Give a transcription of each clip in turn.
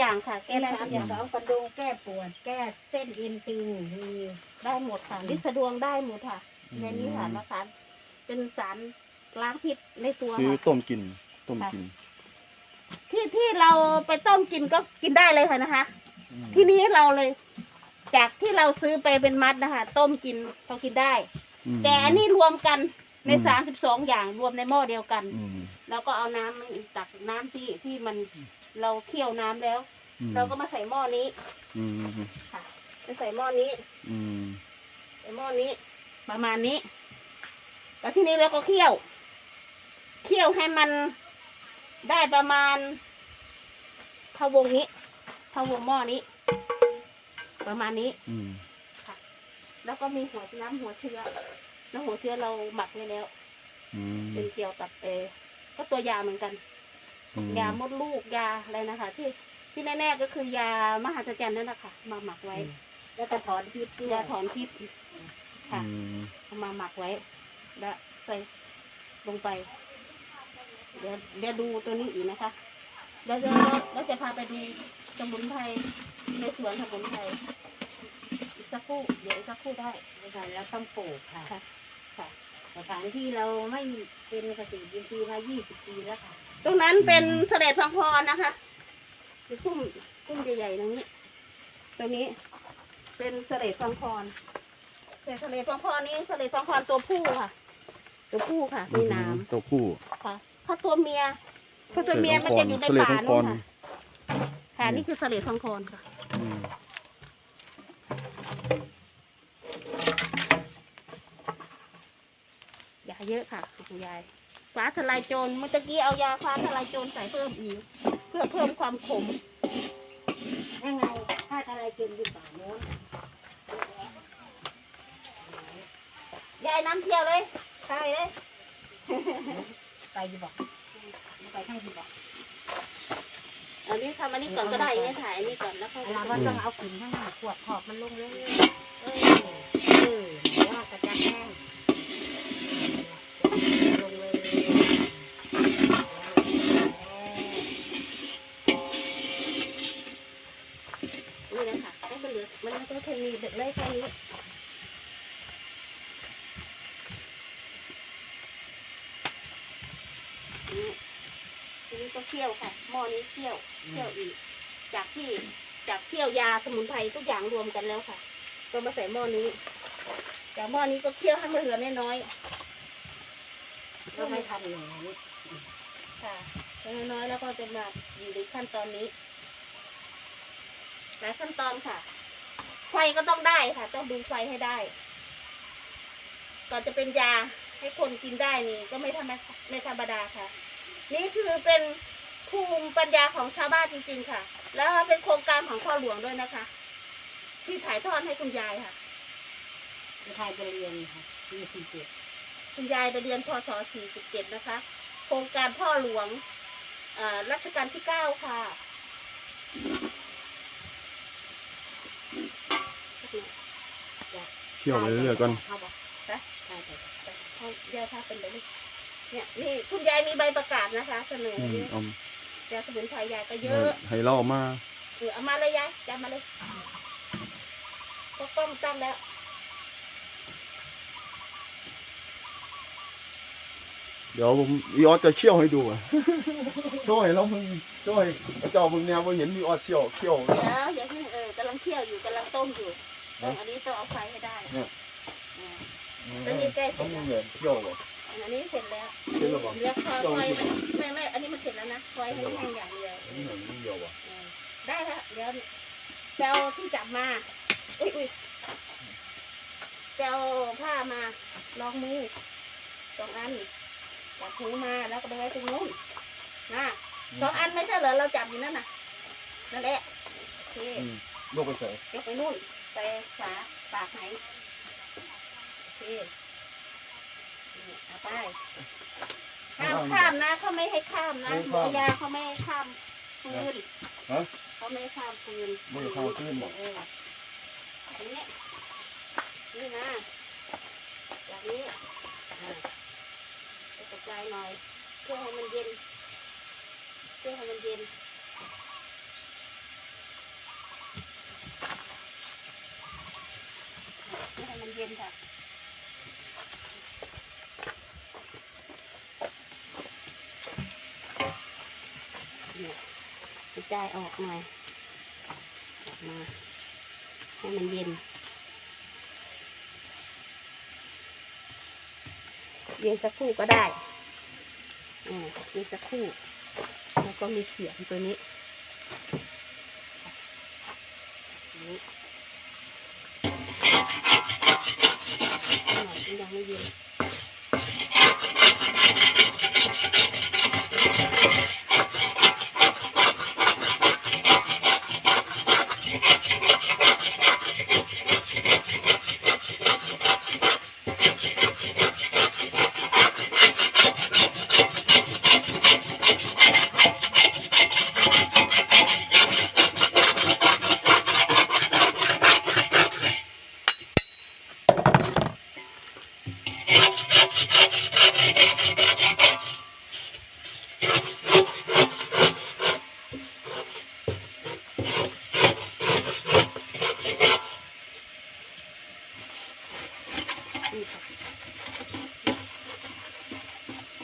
อย่างค่ะ แก้ได้สาทุมกอย่างสองกระดูกแก้ปวด แก้เส้นเอ็นตึงมีได้หมดค่ะลิสะดวงได้หมดค่ะในนี้ค่ะนะคะเป็นสารล้างพิษในตัวซื้อค่ะ ต้มกิน ต้มกินที่ที่เราไปต้มกินก็กินได้เลยค่ะนะคะ อืมทีนี้เราเลย จากที่เราซื้อไปเป็นมัดนะคะ ต้มกินก็กินได้ ม แต่อันนี้รวมกันในอืม สามสิบสองอย่างรวมในหม้อเดียวกัน อืมแล้วก็เอาน้ำตักน้ำที่ที่มัน เราเคี่ยวน้ำแล้ว อืมเราก็มาใส่หม้อนี้อืมค่ะจะใส่หม้อนี้อืมใส่หม้อนี้ ประมาณนี้ แล้วทีนี้เราก็เคี่ยว เคี่ยวให้มันได้ประมาณเท่าวงนี้เท่าวงหม้อนี้ ประมาณนี้ อืมค่ะแล้วก็มีหัวน้ำหัวเชื้อน้ำหัวเชื้อเราหมักไว้แล้ว อืมเป็นเกี่ยวกับเออก็ตัวยาเหมือนกัน อืมยามดลูกยาอะไรนะคะ ที่ที่แน่ๆก็คือยามหัศจรรย์นั่นแหละค่ะมาหมักไว้แล้วก็ถอนพิษด้วยยาถอนพิษค่ะ อืมเอามาหมักไว้ แล้วใส่ลงไป เดี๋ยวเดี๋ยวดูตัวนี้อีกนะคะเดี๋ยวจะแล้วจะพาไปดูสมุนไพรในสวนสมุนไพรอีกสักครู่เดี๋ยวอีกสักครู่ได้นะคะแล้วต้องปลูกค่ะค่ะค่ะสถานที่เราไม่เป็นเกษตรอินทรีย์มา 20 ปีแล้วค่ะ ตรงนั้นเป็นเสด็จพังพรนะคะคือพุ่มพุ่มใหญ่ๆตรงนี้ ตรงนี้ เป็นเสด็จพังพรแต่เสด็จพังพรนี้เสด็จพังพรตัวผู้ค่ะ ตัวผู้ค่ะ มีหน้ตัวผู้ำค่ะถ้าตัวเมียถ้าตัวเมียมันจะอยู่ในเสลดป่าพังพนู่รนค่ะค่ะนี่คือเสด็จพังพรค่ะอืมยาเยอะค่ะคุณยาย ฟ้าทลายโจรเมื่อตะกี้เอายาฟ้าทลายโจรใส่เพิ่มอีก เพื่อเพิ่มความขมยังไงถ้าอะไรกินอยู่ป่าโน้นยายน้ำเที่ยวเลยใช่เลยไปอยู่บอกไปข้างอยู่บอกอันนี้ทำอันนี้ก่อนก็ได้ยังไงถ่ายอันนี้ก่อนแล้วค่อยเราไปว่าต้องเอาขึ้นข้างหน้าขวดขอบมันลงเลย นี่ทีนี้ก็เคี่ยวค่ะ หม้อนี้เคี่ยว เคี่ยวอีก จากที่จากเคี่ยวยาสมุนไพรทุกอย่างรวมกันแล้วค่ะ ก็มาใส่หม้อนี้ จากหม้อนี้ก็เคี่ยวให้มันเหลือน้อยๆก็ไม่ทันหนูค่ะน้อยๆแล้วก็จะมาอยู่ในขั้นตอนนี้หลายขั้นตอนค่ะ ไฟก็ต้องได้ค่ะ ต้องดูไฟให้ได้ ก่อนจะเป็นยา ให้คนกินได้นี่ก็ไม่ธรรมดาไม่ธรรมดาค่ะ นี่คือเป็นภูมิปัญญาของชาวบ้านจริง ๆ ค่ะ แล้วเป็นโครงการของพ่อหลวงด้วยนะคะ ที่ถ่ายทอดให้คุณยายค่ะไทยไปเรียนค่ะปีสี่เจ็ดคุณยายไปเรียนพศ47นะคะ โครงการพ่อหลวงอ่ารัชกาลที่9ค่ะเที่ยวไปเรื่อยๆก่อน เขาบอกนะใช่ไปเอายายพาเป็นเลยเนี่ยนี่คุณยายมีใบประกาศนะคะ เสนออืมเนี่ยเอายาสมุนไพรยายก็เยอะให้เราเอามาเออเอามาเลยยายจำมาเลยก็กล้องตั้งแล้วเดี๋ยวผมวีออสจะเคี่ยวให้ดูอะ ช่วยแล้วมึงช่วยเจ้ามึงเนี่ยมึงเห็นวีออสเคี่ยวเคี่ยว เดี๋ยวอย่าเพิ่งเออกำลังเคี่ยวอยู่กำลังต้มอยู่ต้องอันนี้ต้องเอาไฟให้ได้เนี่ยอ่า แล้วนี่ใกล้เสร็ต้อจงแล้วมึงเนี่ยเคี่ยวเหรออันนี้เสร็จแล้วเสร็จแล้วเหรอเรียกคอยเดี๋ยวคอยไม่ไม่อันนี้มันเสร็จแล้วนะคอยให้แห้งอย่างเดียวนี่เหมือนมึงเดียวอะเออได้แล้วเดี๋ยวจะเอาที่จับมาอุ้ยอุ้ยจะเอาผ้ามารองมือสองอันจับหูมาแล้วก็ไปไว้ตรงนู้นนะสองอันไม่ใช่เหรอเราจับอยู่นั่นน่ะนั่นแหละโอเคอืมลูกไปใส่ยกไปนู่นไปฝาปากไหนโอ เคนี่เอาไปห้ามข้ามนะเขาไม่ให้ข้ามนะหมอยาเขาไม่ให้ข้ามปืนฮะเขาไม่ให้ข้ามปืนไม่ให้ข้ามปืนเหรอ เอออันนี้นี่นะแบบนี้อ่าไปกระจายหน่อย เพื่อให้มันเย็น เพื่อให้มันเย็น เพื่อให้มันเย็นค่ะ เนี่ย กระจายออกหน่อยออกมา ให้มันเย็น เย็นสักครู่ก็ได้อ่าเย็นสักครู่ แล้วก็มีเสียงตัวนี้นี้หน่อยมันยังไม่เย็นนี่ค่ะ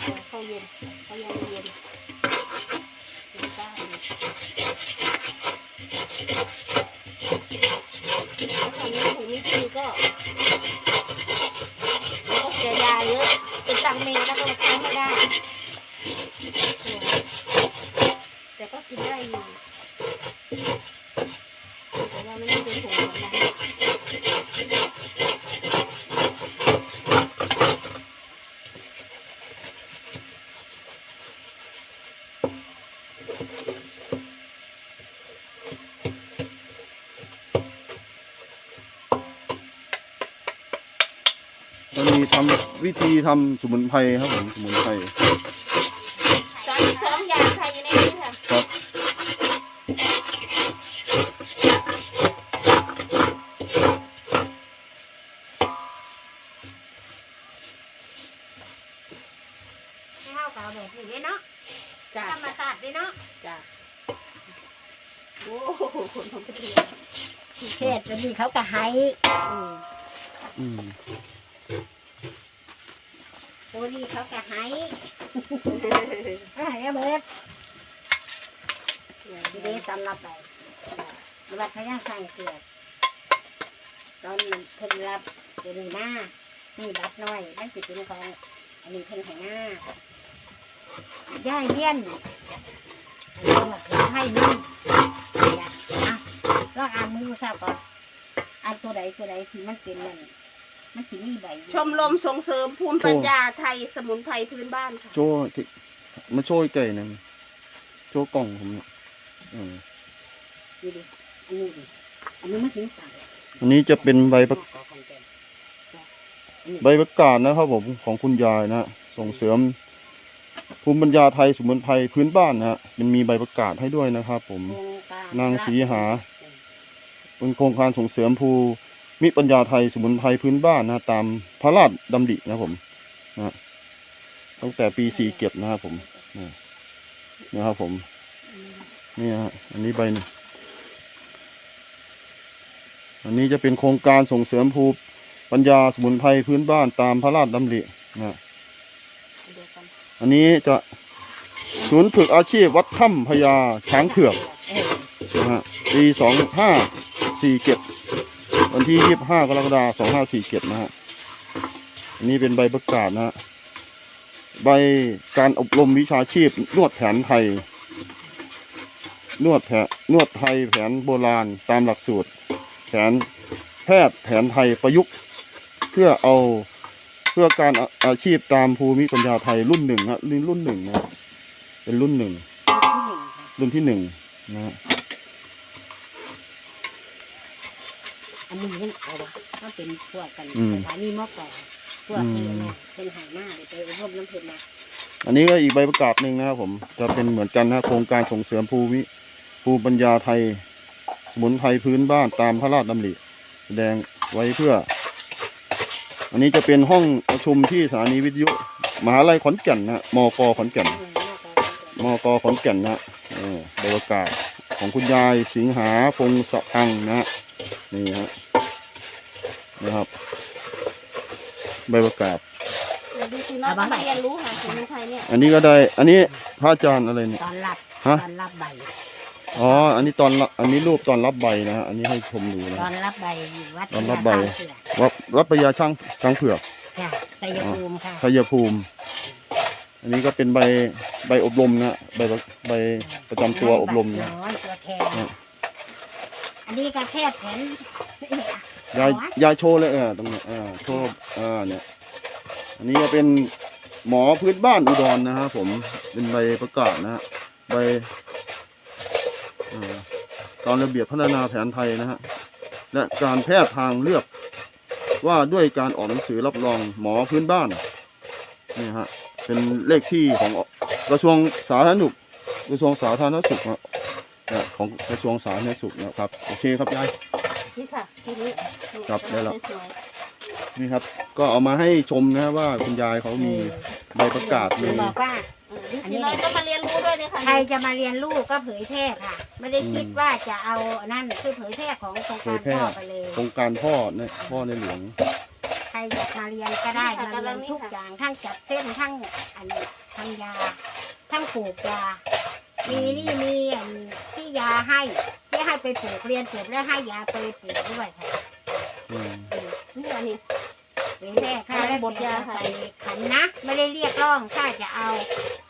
เดี๋ยวเข้าเย็นเข้ายังไม่เย็นเย็นได้เลยแล้วตอนนี้ถุงนี้คือก็ก็เสียยาเยอะ เป็นตังเมแล้วก็ใช้ไม่ได้ แต่ก็กินได้อยู่แต่ว่าไม่ได้เป็นถุงแบบนั้น มันมีทำวิธีทำสมุนไพรครับผมสมุนไพรสามสิบสองอย่างค่ะอยู่ในนี้ค่ะครับให้เฮากับแบบนี้เลยเนาะจ้าธรรมศาสตร์เลยเนาะจ้าโอ้โหคนทำกระเทียมเทศจะมีเขาก็ให้ อืม อืม ตัวนี้เขาก็ให้ให้เอาเบิดทีนี้สำหรับไปรับพยาสั่งเกลือตอนมันเพิ่นรับเดี๋ยวนี้หน้านี่บัตรน้อยมันสิเป็นของอันนี้เพิ่นให้หน้าย่ายเลี้ยนอันนี้หมดเพิ่นให้นี่อยากอะลองอ่านมือทราบก่อนอ่านตัวใดตัวใดที่มันเป็นนั่น มันสิมีใบอยู่ชมรมส่งเสริมภูมิปัญญาไทยสมุนไพรพื้นบ้านค่ะโจ้ที่มาโช่วยไก่นะโจ้กล่องผมเนี่ยอืมดูดิอันนี้ดิอันนี้มันถึงต่างอันนี้จะเป็นใบประขอคอนเทนต์ใบประกาศนะครับผมของคุณยายนะฮะส่งเสริม ภูมิปัญญาไทยสมุนไพรพื้นบ้านนะฮะมันมีใบประกาศให้ด้วยนะครับผมโครงการนางศรีหา เป็นโครงการส่งเสริมภู มิปัญญาไทยสมุนไพรพื้นบ้านนะตามพระราชดำรินะผมนะตั้งแต่ปีสี่เก็บนะครับผมนะครับผมนี่ฮะอันนี้ใบนึ่งอันนี้จะเป็นโครงการส่งเสริมภูมิปัญญาสมุนไพรพื้นบ้านตามพระราชดำรินะอันนี้จะศูนย์ฝึกอาชีพวัดถ้ำพญาช้างเผือกนะฮะปีสองห้าสี่เจ็ด วันที่ยี่สิบห้ากรกฎาสองห้าสี่เจ็ดนะฮะอันนี้เป็นใบประกาศนะฮะใบการอบรมวิชาชีพ นวดแผนไทย นวดแผนนวดไทยแผนโบราณตามหลักสูตร แผนแพทย์แผนไทยประยุกต์ เพื่อเอาเพื่อการอาอาชีพตามภูมิปัญญาไทยรุ่นหนึ่งฮะรุ่นรุ่นหนึ่งนะเป็นรุ่นหนึ่งรุ่นที่หนึ่งค่ะรุ่นที่หนึ่งนะฮะ อันนี้มันเอาวะมันเป็นพวกกันอืม สถานีมอก่อพวกนี้นะเป็นหายหน้าเดี๋ยวไปอบรมน้ำเพลินมาอันนี้ก็อีกใบประกาศหนึ่งนะครับผมจะเป็นเหมือนกันนะโครงการส่งเสริมภูมิภูมิปัญญาไทย สมุนไพรพื้นบ้านตามพระราชดำริแสดงไว้เพื่อ อันนี้จะเป็นห้องประชุมที่สถานีวิทยุ มหาลัยขอนแก่นนะฮะมกขอนแก่น อืมมอก่อมกขอนแก่นนะเออใบประกาศของคุณยายสิงหาพงศพังค์นะฮะนี่ฮะ นะครับ ใบประกาศ เดี๋ยวดูสิน้อยต้องมาเรียนรู้ค่ะสมุนไพรเนี่ยอันนี้ก็ได้ อันนี้พระอาจารย์อะไรเนี่ย ตอนรับฮะ ตอนรับใบอ๋อ อันนี้ตอนรับอันนี้รูปตอนรับใบนะฮะ อันนี้ให้ชมดูนะตอนรับใบอยู่วัดตอนรับใบพญาข้างเสือวัดวัดพญาช่างช้างเผือกค่ะชัยภูมิค่ะชัยภูมิ อันนี้ก็เป็นใบใบอบรมนะใบประใบประจำตัวอบรมนะ น้อยตัวแทนเนี่ยอันนี้ก็แค่แผน ยายยายโชว์เลยเออตรงเนี้ยอ่าโชว์อ่าเนี่ยอันนี้ก็เป็นหมอพื้นบ้านอุดรนะฮะผมเป็นใบประกาศนะฮะใบตามระเบียบพัฒนาแผนไทยนะฮะและการแพทย์ทางเลือกว่าด้วยการออกหนังสือรับรองหมอพื้นบ้านนี่ฮะเป็นเลขที่ของกระทรวงสาธารณสุขกระทรวงสาธารณสุขของกระทรวงสาธารณสุขนะครับโอเคครับยาย นี่ค่ะทีนี้ครับได้แล้ว สวยนี่ครับ ก็เอามาให้ชมนะว่าคุณยายเขามีใบประกาศหมี นูบอกว่าๆเออดูสิน้อยก็มาเรียนรู้ด้วยเลยค่ะใครจะมาเรียนรู้ก็เผยแพร่ค่ะ ไม่ได้คิดว่าจะเอาอันนั่นคือเผยแพร่ของโครงการพ่อไปเลย โครงการพ่อในพ่อในหลวง ใครอยากมาเรียนก็ได้มาเรียนทุกอย่างทั้งจับเส้นทั้งอันนี้ทำยา ทั้งปลูกยา มีนี่มีอันที่ยาให้ที่ ให้ไปปลูกเรียนเสร็จแล้วให้ยาไปปลูกด้วยค่ะอืมนี่อันนี้เผยแพร่ค่ะแล้วบทยาค่ะ ใส่ขันนะ ไม่ได้เรียกร้องถ้าจะเอา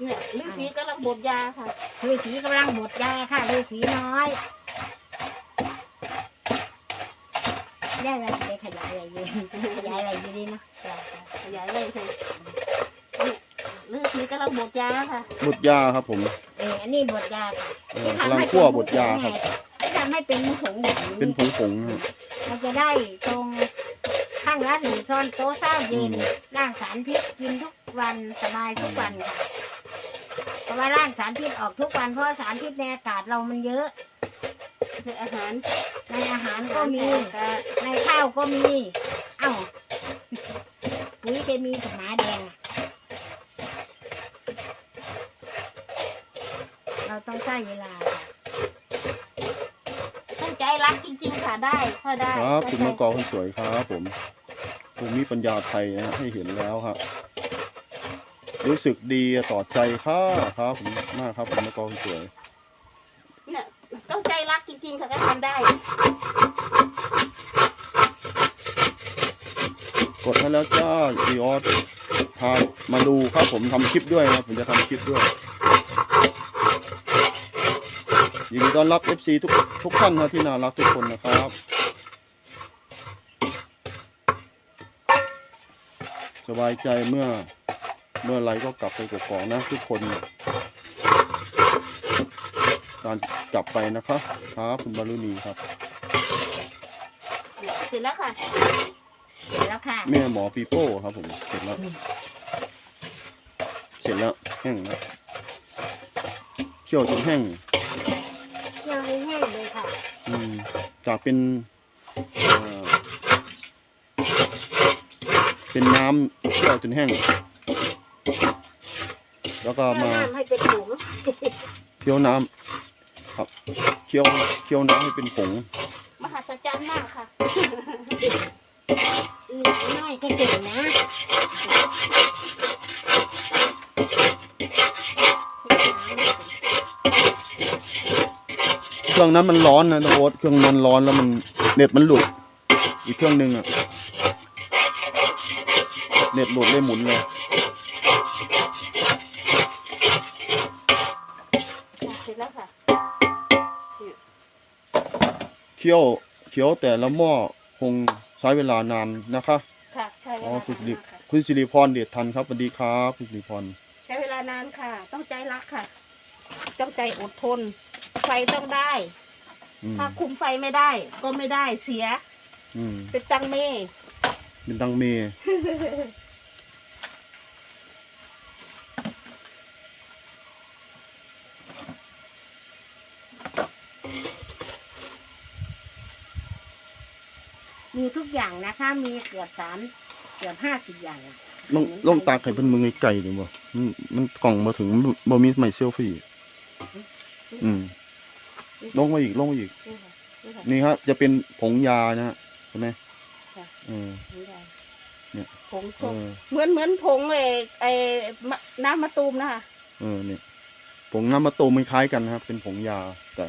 เนี่ยฤาษีกำลังบดยาค่ะฤาษีกำลังบดยาค่ะฤาษีน้อย ได้อะไรไปขยายอะไรอยู่ขยายอะไรอยู่ดีเนาะจ้ะขยายเลยค่ะเนี่ยฤาษีกำลังบดยาค่ะบทยาครับผม เอออันนี้บดยาค่ะเออกำลังคั่วบทยาครับ ที่ทำให้เป็นผงอย่างนี้เป็นผงผงๆครับ มันจะได้ตรงข้างละหนึ่งช้อนโต๊ะเช้าเย็นอืม ร่างสารพิษกินทุกวันสบายทุกวันค่ะเพราะว่าร่างสารพิษออกทุกวันเพราะว่าสารพิษในอากาศเรามันเยอะเป็นอาหารในอาหารก็มี ก็ในข้าวก็มี เอ้า ปุ๋ยเคมีกับหมาแดงอะเราต้องใช้เวลาค่ะ ตั้งใจ รักจริงๆค่ะได้ค่อยได้ครับคุณมะกอกคนสวยครับผมภูมิปัญญาไทยนะฮะให้เห็นแล้วครับรู้สึกดีต่อใจค่ะครับผมมากครับคุณมะกอกคนสวย เนี่ยต้องใจรักจริงๆค่ะก็ทำได้ กดให้แล้วจ้าดีออสพามาดูครับผมทำคลิปด้วยนะผมจะทำคลิปด้วย ยินดีต้อนรับ FC ทุกทุกท่านนะที่น่ารักทุกคนนะครับ สบายใจเมื่อเมื่อไรก็กลับไปกกอกนะทุกคนการกลับไปนะครับครับคุณบารุณีครับเนี่ยเสร็จแล้วค่ะเสร็จแล้วค่ะแม่หมอปีโป้ครับผมเสร็จแล้ว เสร็จแล้วแห้งแล้วเคี่ยวจนแห้งยัง จากเป็นเอ่อเป็นน้ำเคี่ยวจนแห้ง แล้วก็มาน้ำให้เป็นผงเคี่ยวน้ำครับเคี่ยวเคี่ยวน้ำให้เป็นผง มหัศจรรย์มากค่ะ อืมน้อยก็เก่งนะ เค รื่องนั้นมันร้อนนะน้องโอ๊ตเครื่องนั้นร้อนแล้วมันเน็ตมันหลุด อีกเครื่องหนึ่งอะเน็ตหลุดเลยหมุนเลยเสร็จแล้วค่ะเคี่ยวเคี่ยวแต่ละหม้อคงใช้เวลานานนะคะค่ะใช่เวอ๋อลาคุณสิรินานค่ะคุณสิริพรเดชทันครับสวัสดีครับคุณสิริพรใช้เวลานานค่ะ ต้องใจรักค่ะ ต้องใจอดทน ไฟต้องได้ อืมถ้าคุมไฟไม่ได้ ก็ไม่ได้เสีย อืมเป็นตังเมเป็นตังเมมีทุกอย่างนะคะ มีเกือบสามเกือบห้าสิบอย่างอะลงลงตาไข่เป็นมือไก่ดีบ่มันมันกล่องมาถึงบ่มีไมเซลฟี่ อืม ลงมาอีกลงมาอีก นี่ค่ะนี่ค่ะนี่ครับ จะเป็นผงยานะฮะใช่ไหมค่ะ เออ นี่ค่ะเนี่ย ผงเอผงอเหมือนเหมือนผงไอ้ไอ้มะน้ำมะตูมนะคะเออเนี่ยผงน้ำมะตูมมันคล้ายกันนะครับเป็นผงยาแต่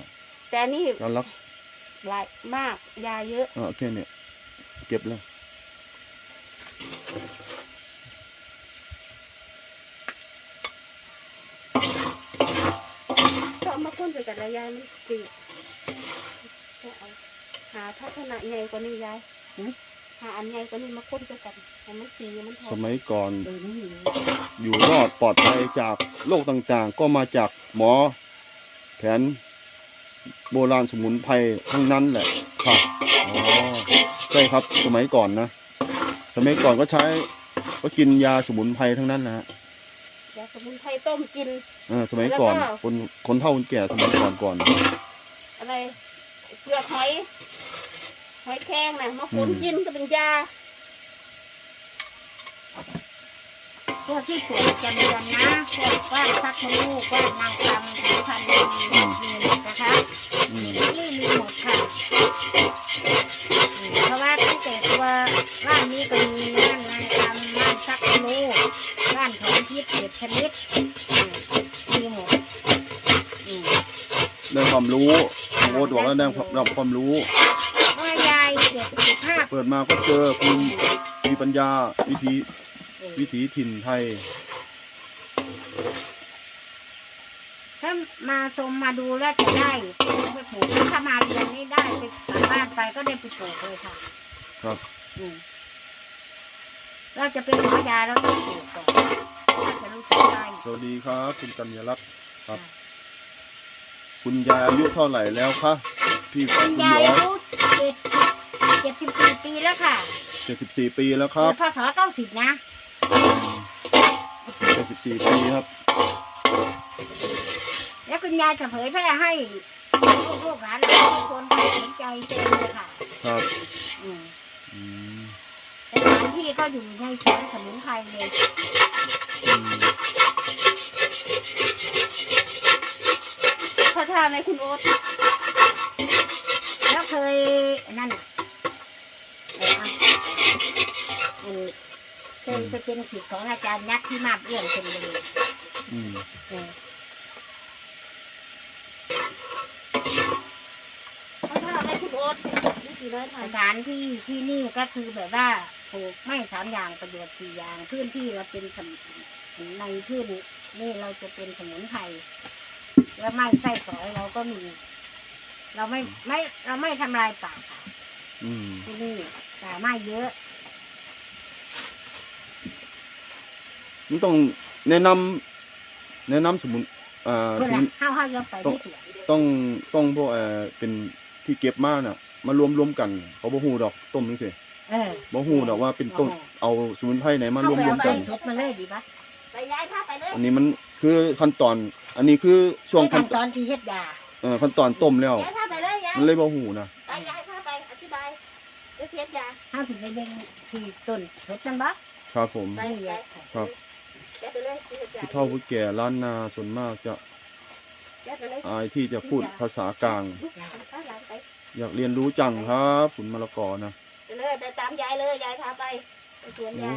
แต่อันนี่การรักหลายมากยาเยอะ เออโอเคเนี่ย เก็บแล้ว ก็เอามาพ่นใส่กับระยายมันจืดก็เอาหาทัศนะใหญ่กว่านี้ยายหาอันใหญ่กว่านี้มาพ่นใส่กันให้มันสีมันทอสงมัยก่อนเออนี่อยู่อยู่รอดปลอดภัยจากโรคต่างๆ ก็มาจากหมอ แผนโบราณสมุนไพรทั้งนั้นแหละครับอ๋อใช่ครับสมัยก่อนนะ สมัยก่อนก็ใช้ก็กินยาสมุนไพรทั้งนั้นนะฮะยาสมุนไพรต้มกิน เออสมัยก่อนแล้วก็ คนคนเฒ่าคนแก่สมัยก่อนก่อน อะไรเปลือกหอยหอยแครงนะมาคุ้นอืม กินก็เป็นยาพวกที่ปวดประจำเดือนนะพวกกว้านพักมดลูกกว้านนางคำผิวพรรณดีมีหมดนะคะอืมนี่มีหมดค่ะอืมเพราะว่าตั้งแต่ตัวบ้านนี้ก็มีบ้านนางคำบ้านซักมดลูกบ้านของพิษเจ็ดชนิดอืมมีหมดอืม ได้ความรู้โอ้บอกแล้วได้รับความรู้ เมื่อยายเจ็ดสิบห้าเปิดมาก็เจอคุณมีปัญญาวิธีวิถีถิ่นไทย ถ้ามาชมมาดูแล้วจะได้ไปปลูกถ้ามาเรียนนี่ได้ไปกลับบ้านไปก็ได้ไปปลูกเลยค่ะครับ อืมเราจะเป็นหมอยาเราต้องปลูกก่อนถ้าจะรู้สึกได้ สวัสดีครับ คุณกัญญาลักษณ์ครับ คุณยายอายุเท่าไหร่แล้วคะพี่คุคุณณยายย้ออายุเจ็ดเจ็ดสิบสี่ปีแล้วค่ะเจ็ดสิบสี่ปีแล้วครับพศเก้าสิบนะ เจ็ดสิบสี่ปีครับแล้วคุณยายจะเผยแพร่ให้ลูกๆหลานๆทุกคนไปสนใจเต็มเลยค่ะครับอืมอืมสถานที่ก็อยู่ในสวนสมุนไพรเลยอืม พระทานในคุณโอ๊ตแล้วเคยนั่นน่ะเออเอาอันเคยไปเป็นศิษย์ของอาจารย์ยักษ์ที่มาบเอื้องชลบุรีอืมเออพระทานในคุณโอ๊ตนี่คือน้อยทาสนถานที่ที่นี่ก็คือแบบว่าปลูกไม้สามอย่างประโยชน์สี่อย่างพื้นที่เราเป็นสมุนในพื้นนี่เราจะเป็นสมุนไพร แล้วไม้ไส้สอยเราก็มี เราไม่ไม่เราไม่ทำลายป่าค่ะอืมที่นี่ป่าไม้เยอะ มันต้องแนะนำแนะนำสมุนอ่าเพื่อนสมุนห้าวห้าวยังไปที่สวนต้องต้องพวกเอ่อเป็นที่เก็บมาน่ะมารวมรวมๆกันเขาบ่ฮู้ดอกต้มนี่สิเออ บ่ฮู้ดอกว่าเป็นต้นเอาสมุนไพรไหนมารวมรวมๆกันสดมาเลยดีปะไปย้ายท่าไปเลยอันนี้มัน คือขั้นตอนอันนี้คือช่วงในขั้ขั้นนตอนที่เฮ็ดยาเอ่อขั้นตอนต้มแล้วย้ายท่าไปเลยยายมันเลยบ่ฮู้นะไปย้ายท่าไปอธิบายเดี๋ยวเทียบยาห้าวถึงไปเบ่งที่ต้นสดนั่นปะครับผม ไปไปครับย้ายไปเลยเทียบยาผู้เฒ่าผู้แก่ล้านนาส่วนมากจะย้ายไปเลยอายที่จะพูดภาษากลาง ไปหลังไปอยากเรียนรู้จังครับคุณมะละกอนะ ไปเลยไปตามยายเลยยายพาไปไปสวนโอ้ยา